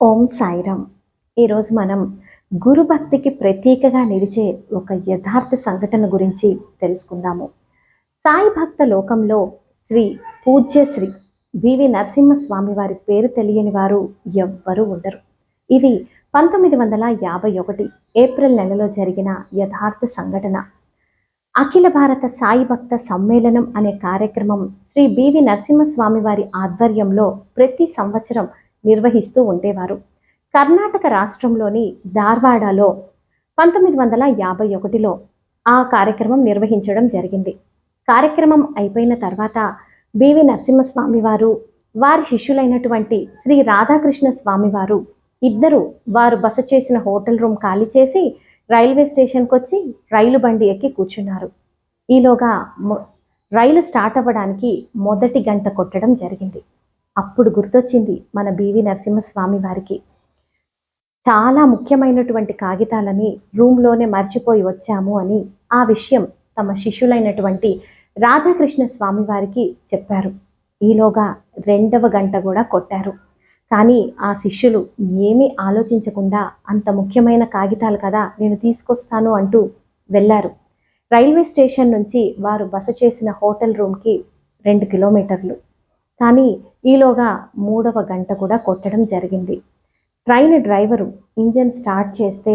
ఓం సాయిరామ్. ఈరోజు మనం గురుభక్తికి ప్రతీకగా నిలిచే ఒక యథార్థ సంఘటన గురించి తెలుసుకుందాము. సాయి భక్త లోకంలో శ్రీ పూజ్యశ్రీ వివి నరసింహస్వామి వారి పేరు తెలియని వారు ఎవ్వరూ ఉండరు. ఇది పంతొమ్మిది వందల యాభై ఒకటి ఏప్రిల్ నెలలో జరిగిన యథార్థ సంఘటన. అఖిల భారత సాయి భక్త సమ్మేళనం అనే కార్యక్రమం శ్రీ బివి నరసింహస్వామి వారి ఆధ్వర్యంలో ప్రతి సంవత్సరం నిర్వహిస్తూ ఉండేవారు. కర్ణాటక రాష్ట్రంలోని ధార్వాడలో పంతొమ్మిది వందల యాభై ఒకటిలో ఆ కార్యక్రమం నిర్వహించడం జరిగింది. కార్యక్రమం అయిపోయిన తర్వాత బివి నరసింహస్వామి వారు వారి శిష్యులైనటువంటి శ్రీ రాధాకృష్ణ స్వామి వారు ఇద్దరు వారు బస చేసిన హోటల్ రూమ్ ఖాళీ చేసి రైల్వే స్టేషన్కి వచ్చి రైలు బండి ఎక్కి కూర్చున్నారు. ఈలోగా రైలు స్టార్ట్ అవ్వడానికి మొదటి గంట కొట్టడం జరిగింది. అప్పుడు గుర్తొచ్చింది మన బివి నరసింహస్వామి వారికి. చాలా ముఖ్యమైనటువంటి కాగితాలని రూమ్లోనే మర్చిపోయి వచ్చాము అని ఆ విషయం తమ శిష్యులైనటువంటి రాధాకృష్ణ స్వామి వారికి చెప్పారు. ఈలోగా రెండవ గంట కూడా కొట్టారు. కానీ ఆ శిష్యులు ఏమీ ఆలోచించకుండా అంత ముఖ్యమైన కాగితాలు కదా నేను తీసుకొస్తాను అంటూ వెళ్ళారు. రైల్వే స్టేషన్ నుంచి వారు బస చేసిన హోటల్ రూమ్కి రెండు కిలోమీటర్లు. కానీ ఈలోగా మూడవ గంట కూడా కొట్టడం జరిగింది. ట్రైన్ డ్రైవరు ఇంజన్ స్టార్ట్ చేస్తే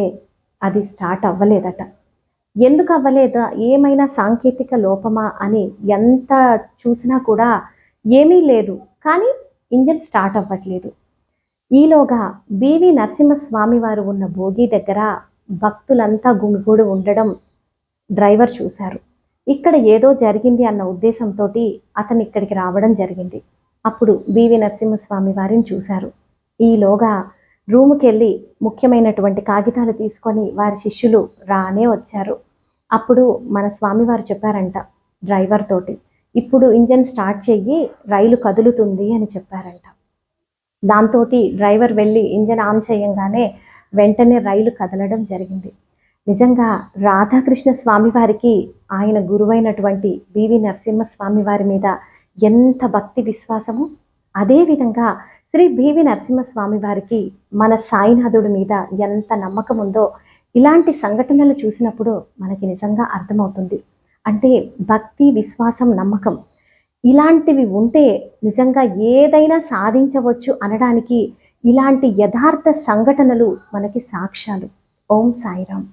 అది స్టార్ట్ అవ్వలేదట. ఎందుకు అవ్వలేదా? ఏమైనా సాంకేతిక లోపమా అని ఎంత చూసినా కూడా ఏమీ లేదు. కానీ ఇంజన్ స్టార్ట్ అవ్వట్లేదు. ఈలోగా బివి నరసింహస్వామి వారు ఉన్న భోగి దగ్గర భక్తులంతా గుమిగూడి ఉండడం డ్రైవర్ చూశారు. ఇక్కడ ఏదో జరిగింది అన్న ఉద్దేశంతో అతను ఇక్కడికి రావడం జరిగింది. అప్పుడు బివి నరసింహస్వామి వారిని చూశారు. ఈలోగా రూముకి వెళ్ళి ముఖ్యమైనటువంటి కాగితాలు తీసుకొని వారి శిష్యులు రానే వచ్చారు. అప్పుడు మన స్వామివారు చెప్పారంట డ్రైవర్ తోటి ఇప్పుడు ఇంజన్ స్టార్ట్ చెయ్యి రైలు కదులుతుంది అని చెప్పారంట. దాంతో డ్రైవర్ వెళ్ళి ఇంజన్ ఆన్ చేయంగానే వెంటనే రైలు కదలడం జరిగింది. నిజంగా రాధాకృష్ణ స్వామివారికి ఆయన గురువైనటువంటి బివి నరసింహస్వామి వారి మీద ఎంత భక్తి విశ్వాసము అదేవిధంగా శ్రీ బివి నరసింహస్వామి వారికి మన సాయినాథుడి మీద ఎంత నమ్మకం ఉందో ఇలాంటి సంఘటనలు చూసినప్పుడు మనకి నిజంగా అర్థమవుతుంది. అంటే భక్తి విశ్వాసం నమ్మకం ఇలాంటివి ఉంటే నిజంగా ఏదైనా సాధించవచ్చు అనడానికి ఇలాంటి యథార్థ సంఘటనలు మనకి సాక్ష్యాలు. ఓం సాయిరామ్.